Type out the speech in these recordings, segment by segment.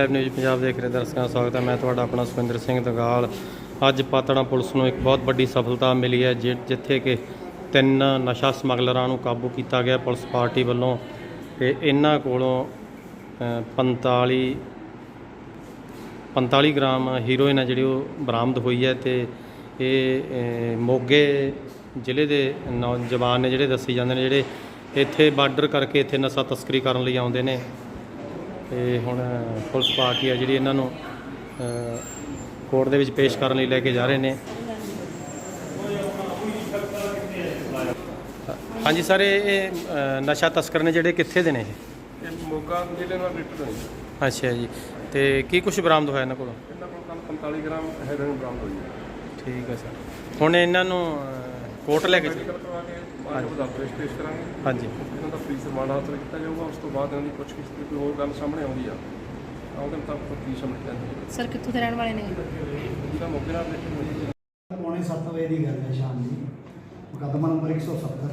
Live news Punjab ਦੇਖ ਰਹੇ ਦਰਸ਼ਕਾਂ ਦਾ ਸਵਾਗਤ ਹੈ। ਮੈਂ ਤੁਹਾਡਾ ਆਪਣਾ ਸੁਖਿੰਦਰ ਸਿੰਘ ਦਗਾਲ। ਅੱਜ ਪਾਤੜਾ ਪੁਲਿਸ ਨੂੰ ਇੱਕ ਬਹੁਤ ਵੱਡੀ ਸਫਲਤਾ ਮਿਲੀ ਹੈ ਜਿ- ਜਿੱਥੇ ਕਿ ਤਿੰਨ ਨਸ਼ਾ ਸਮਗਲਰਾਂ ਨੂੰ ਕਾਬੂ ਕੀਤਾ ਗਿਆ ਪੁਲਿਸ ਪਾਰਟੀ ਵੱਲੋਂ। ਤੇ ਇਹਨਾਂ ਕੋਲੋਂ ਅ, 45 45 ਗ੍ਰਾਮ ਹੀਰੋਇਨ ਹੈ ਜਿਹੜੀ ਉਹ ਬਰਾਮਦ ਹੋਈ ਹੈ ਤੇ ਇਹ ਮੋਗੇ ਜ਼ਿਲ੍ਹੇ ਦੇ ਨੌਜਵਾਨ ਨੇ ਜਿਹੜੇ ਦੱਸੀ ਜਾਂਦੇ ਨੇ ਜਿਹੜੇ ਇੱਥੇ ਬਾਰਡਰ ਕਰਕੇ ਇੱਥੇ ਨਸ਼ਾ ਤਸਕਰੀ ਕਰਨ ਲਈ ਆਉਂਦੇ ਨੇ। ਤੇ ਹੁਣ ਪੁਲਿਸ ਪਾਰਟੀ ਆ ਜਿਹੜੀ ਇਹਨਾਂ ਨੂੰ ਕੋਰਟ ਦੇ ਵਿੱਚ ਪੇਸ਼ ਕਰਨ ਲਈ ਲੈ ਕੇ ਜਾ ਰਹੇ ਨੇ। ਹਾਂਜੀ ਸਰ ਇਹ ਨਸ਼ਾ ਤਸਕਰ ਨੇ ਜਿਹੜੇ ਕਿੱਥੇ ਦੇ ਨੇ ਇਹ? ਮੋਗਾ ਜ਼ਿਲ੍ਹੇ ਨਾਲ ਰਿਟਰ ਹੋਈ ਅੱਛਾ ਜੀ ਤੇ ਕੀ ਕੁਝ ਬਰਾਮਦ ਹੋਇਆ ਇਹਨਾਂ ਕੋਲ? ਇਹਨਾਂ ਕੋਲ ਕੱਲ 45 ਗ੍ਰਾਮ ਹੈਰੋਇਨ ਬਰਾਮਦ ਹੋਈ ਹੈ। ਠੀਕ ਹੈ ਸਰ। ਹੁਣ ਇਹਨਾਂ ਨੂੰ ਕੋਰਟ ਲੈ ਕੇ ਕਰਵਾ ਕੇ ਬਾਅਦ ਵਿੱਚ ਅਦਾਲਤ ਪੇਸ਼ ਕਰਾਂਗੇ। ਹਾਂਜੀ। ਇਹਨਾਂ ਦਾ ਪੁਲਿਸ ਰਿਮਾਂਡ ਹਾਸਲ ਕੀਤਾ ਜਾਊਗਾ ਉਸ ਤੋਂ ਬਾਅਦ ਇਹਨਾਂ ਦੀ ਪੁੱਛਗਿੱਛ ਦੀ ਕੋਈ ਹੋਰ ਗੱਲ ਸਾਹਮਣੇ ਆਉਂਦੀ ਆ। ਤਾਂ ਉਹਦੇ ਮੁਤਾਬਕ ਪੁਲਿਸ ਸਾਹਮਣੇ ਜਾਂਦੀ ਹੈ ਸਰ ਕਿੱਥੋਂ ਦੇ ਰਹਿਣ ਵਾਲੇ ਨੇ? ਜਿਹਦਾ ਮੋਗੇ ਨਾਲ ਰਿਲੇਟਡ ਹੋਈ ਹੈ। ਪੌਣੇ ਸੱਤ ਵਜੇ ਦੀ ਗੱਲ ਹੈ ਸ਼ਾਮ ਦੀ। ਮੁਕੱਦਮਾ ਨੰਬਰ 170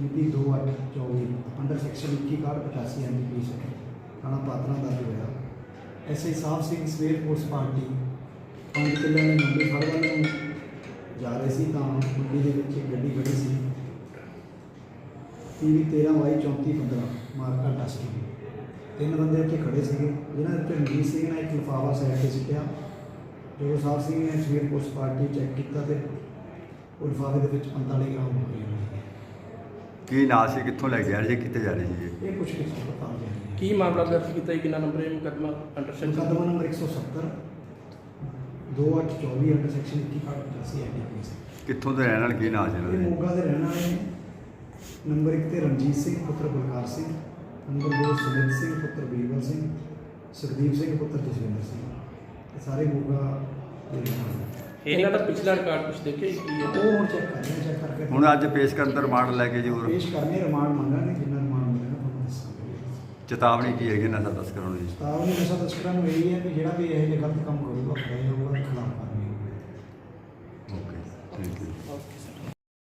ਮਿਤੀ 2824 ਅੰਡਰ ਸੈਕਸ਼ਨ 2185 ਐਨਡੀਪੀਐਸ ਥਾਣਾ ਪਾਤਰਾ ਦਰਜ ਹੋਇਆ। ਐਸਆਈ ਸਾਹਿਬ ਸਿੰਘ ਸਵੇਰ ਪੁਲਿਸ ਪਾਰਟੀ ਪੰਜ ਕਿੱਲਿਆਂ ਦੇ ਮੰਡੀ ਫੜ ਵੱਲ ਨੂੰ। ਜਾ ਰਹੇ ਸੀ ਤਾਂ ਮੰਡੀ ਦੇ ਵਿੱਚ ਇੱਕ ਗੱਡੀ ਖੜੀ ਸੀ। ਪੀਵੀ 13 ਵਾਈ 3415 ਮਾਰਕਾ ਟਸਕੀ ਤਿੰਨ ਬੰਦੇ ਉੱਥੇ ਖੜੇ ਸੀਗੇ ਜਿਨ੍ਹਾਂ ਦੇ ਰਣਜੀਤ ਸਿੰਘ ਨੇ ਇੱਕ ਲਿਫਾਫਾ ਸਾਈਡ ਤੇ ਸਿੱਟਿਆ। ਜਦੋਂ ਸਾਹਿਬ ਸਿੰਘ ਨੇ ਸਵੇਰ ਪੁਲਿਸ ਪਾਰਟੀ ਚੈੱਕ ਕੀਤਾ ਤੇ ਉਹ ਲਿਫਾਫੇ ਦੇ ਵਿੱਚ 45 ਗ੍ਰਾਮ ਹੋ ਗਈ ਕੀ ਨਾਂ ਸੀ? ਕਿੱਥੋਂ ਲੈ ਗਿਆ ਸੀ? ਕਿੱਥੇ ਜਾ ਰਹੇ ਸੀ ਇਹ? ਇਹ ਕੁਛ ਕੁਛ ਪਤਾ ਹੋ। ਜਾਏ ਕੀ ਮਾਮਲਾ ਦਰਜ ਕੀਤਾ ਜੀ? ਕਿੰਨਾ ਨੰਬਰ ਇਹ ਮੁਕੱਦਮਾ ਅੰਡਰ ਮੁਕੱਦਮਾ ਨੰਬਰ 170 2824 ਅੰਡਰ ਸੈਕਸ਼ਨ 2185 ਐਨਡੀਪੀਐਸ ਕਿੱਥੋਂ ਦੇ ਰਹਿਣ ਵਾਲੇ? ਕੀ ਨਾਂ ਸੀ ਇਹ ਇਹਨਾਂ ਦੇ? ਮੋਗਾ ਦੇ ਰਹਿਣ ਵਾਲੇ ਨੇ। ਨੰਬਰ 1 ਤੇ ਰਣਜੀਤ ਸਿੰਘ ਪੁੱਤਰ ਬਲਕਾਰ ਸਿੰਘ। ਨੰਬਰ 2 ਸੁਮਿਤ ਸਿੰਘ ਪੁੱਤਰ ਬੀਰਬਲ ਸਿੰਘ। ਸੁਖਦੀਪ ਸਿੰਘ ਪੁੱਤਰ ਜਸਵਿੰਦਰ ਸਿੰਘ। ਇਹ ਸਾਰੇ ਮੋਗਾ ਦੇ। ਇਹਨਾਂ ਦਾ ਪਿਛਲਾ ਰਿਕਾਰਡ ਕੁਝ ਦੇਖਿਆ ਕੀ ਹੈ? ਉਹ ਹੁਣ ਚੈੱਕ ਕਰ ਰਹੇ ਚੈੱਕ ਕਰਕੇ ਹੁਣ ਅੱਜ ਪੇਸ਼ ਕਰਨ ਦਾ ਰਿਮਾਂਡ ਲੈ ਕੇ ਜੀ ਹੋਰ। ਪੇਸ਼ ਕਰਨੇ ਰਿਮਾਂਡ ਮੰਗਾਂਗੇ ਜਿੰਨਾ ਰਿਮਾਂਡ ਮਿਲੇਗਾ ਤੁਹਾਨੂੰ ਦੱਸਾਂਗੇ। ਚੇਤਾਵਨੀ ਕੀ ਹੈਗੀ ਨਸ਼ਾ ਤਸਕਰਾਂ ਨੂੰ ਜੀ? ਉਹ ਨਸ਼ਾ ਤਸਕਰਾਂ ਨੂੰ ਇਹ ਹੈ ਕਿ ਜਿਹੜਾ ਵੀ ਇਹ ਜਿਹੇ ਗਲਤ ਕੰਮ ਕਰੂਗਾ ਫੜਿਆ ਜਾਊਗਾ